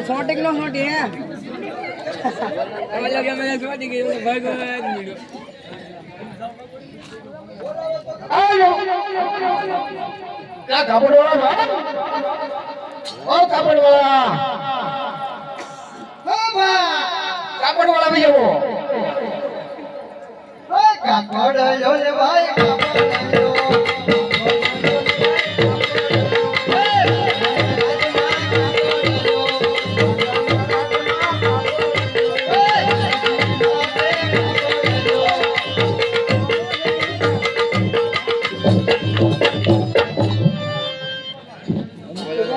છોટી kilo છોટી હે તમે લગે મને છોટી કાપડ વાળા કાપડ વાળા કાપડ વાળા બી જવો કાપડ લો ભાઈ કાપડ લો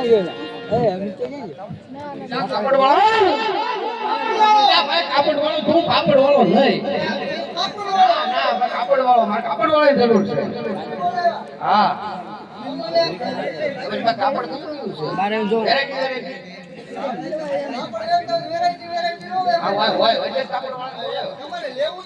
Gracias. કાપડ વાળો કાપડ વાળો નહીં કાપડ વાળો કાપડ વાળો જરૂર છે હા. કાપડ જો કાપડ વાળો લેવું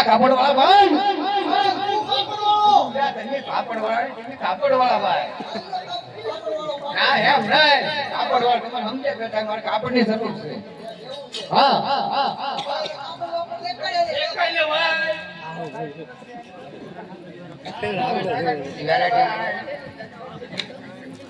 કાપડ વાળા ભાઈ. કાપડ વાળા કાપડ વાળા ભાઈ ના તમારે સમજે બેટા મારે કાપડની જરૂર છે હા હા હા હા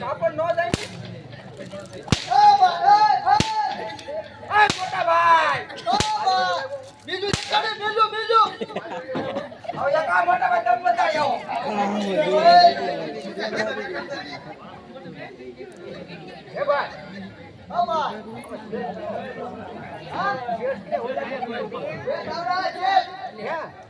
કાપડ નો જાય મોટા ભાઈ બીજું બીજું બીજું હવે કા મોટા ભાઈ તમે બતાવ્યો ભાઈ હા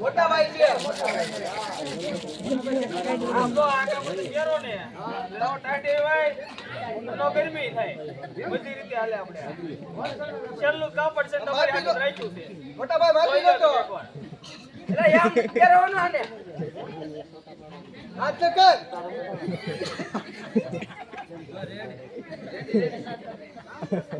મોટા ભાઈ છે. આમ તો આગળ બધું ઘેરો ને. લાવો ટાઢે ભાઈ નો ગરમી થાય. બધી રીતે હાલે આપણે. છેલ્લું કાપડ છે તમારી હાથે રાખ્યું છે. મોટા ભાઈ મારી લો એટલે એમ પહેરવાનું આને હાથ કર. નું ફૂલ ફિટિંગ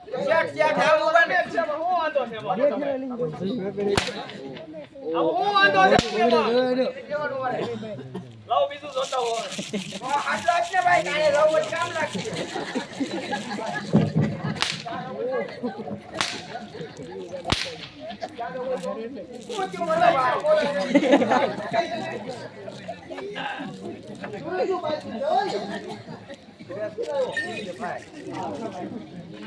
શેઠ શેઠ આવું બને છે હું વાંધો છે હું વાંધો છે કેવાનું બીજું જોતા હોય. આટલો જ ને ભાઈ કાલે લાવો કામ લાગશે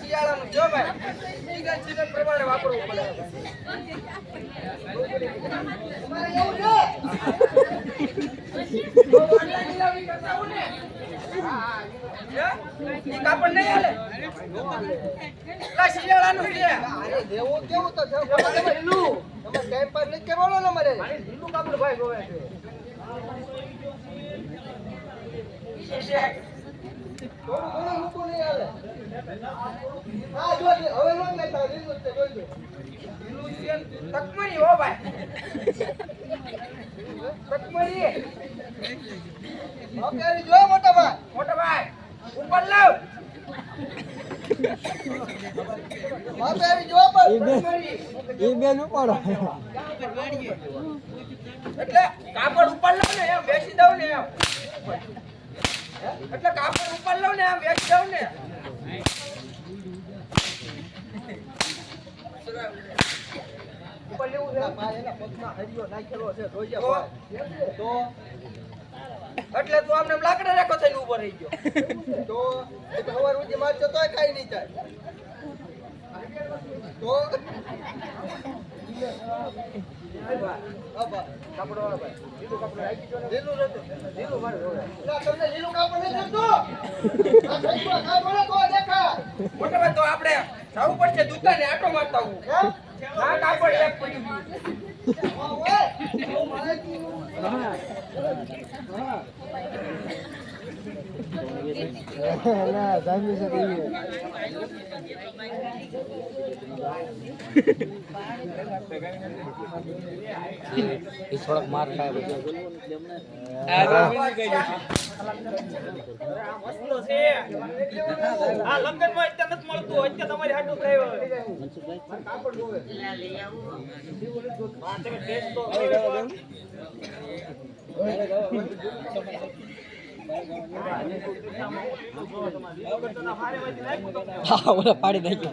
શિયાળાનું પ્રમાણે વાપરવું પડે કાપડ નહીં હાલે? શિયાળાનું. દેવું તો મારે? કાપડ ભાઈ ગોવે છે. થોડું ઘણું નહીં આવે હા, જો હવે નો લેતા, લીલું છે, જોઈ તકમણી હો ભાઈ. તકમણી. ઓકે જો મોટા ભાઈ. મોટા ભાઈ ઉપર લાવ. એટલે કાપડ ઉપર લાવ ને એમ બેસી દઉં ને એમ. એટલે કાપડ ઉપર લાવ ને આમ વેચ દઉં ને. ઉપર લેવું છે? એના પગમાં હરિયો નાખેલો છે જોઈ જા તો? એટલે તું આમને લાકડા રાખો થઈને ઊભો રહી ગયો. તો? હવાર ઉઠી મારજો તોય કાઈ નહીં થાય. તો? ને. ના, તો આપણે જવું પડશે દુકાને આટો મારતા હું આ કાપડ એક મારે ના જામી છે એ થોડાક માર ખાય બધું મળતું હા, ઓલા પાડી નાખ્યો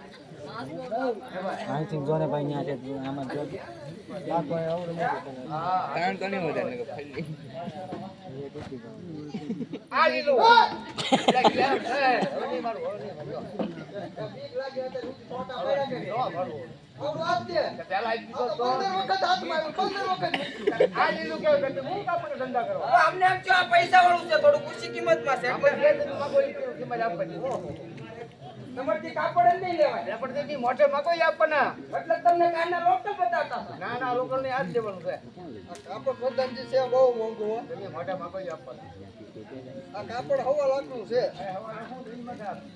આઈ થિંક જોને ભાઈ ન્યા છે આમાં જો. દીધો તો આ લીલું. કેવું કે એમ આ પૈસા વાળું છે થોડું ઓછી કિંમતમાં છે. તમારથી કાપડ જ નહીં લેવાય. આપણે તેથી મોઢે માગો એ આપવાના. એટલે તમને કાના લોકલ બતાવતા હતા. ના ના લોકો ને હાથ લેવાનું છે. કાપડ પદ્ધતિ છે બહુ મોંઘું હો. તમે મોઢે માગો એ આપવાના. આ કાપડ હવા લાખનું છે.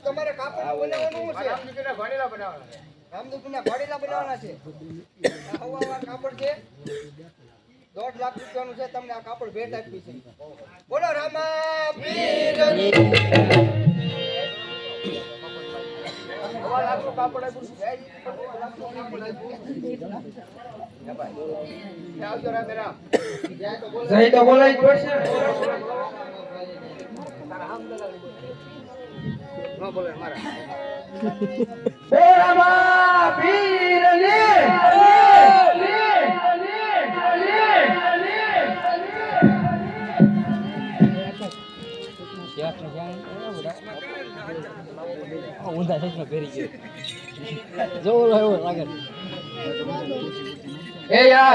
તમારે કાપડ બનાવવાનું છે. ઘોડીલા બનાવવાના છે. રામદુખના ભાડેલા બનાવવાના છે. આ હવા કાપડ છે. દોઢ લાખ રૂપિયાનું છે. તમને આ કાપડ ભેટ આપી છે. બોલો રામા જય તો બોલાય જ પડશે બોલ. મારા પીરની ઊંધા સાઈડમાં પહેરી ગયો. જો ઓલો એવો લાગે એ યાર!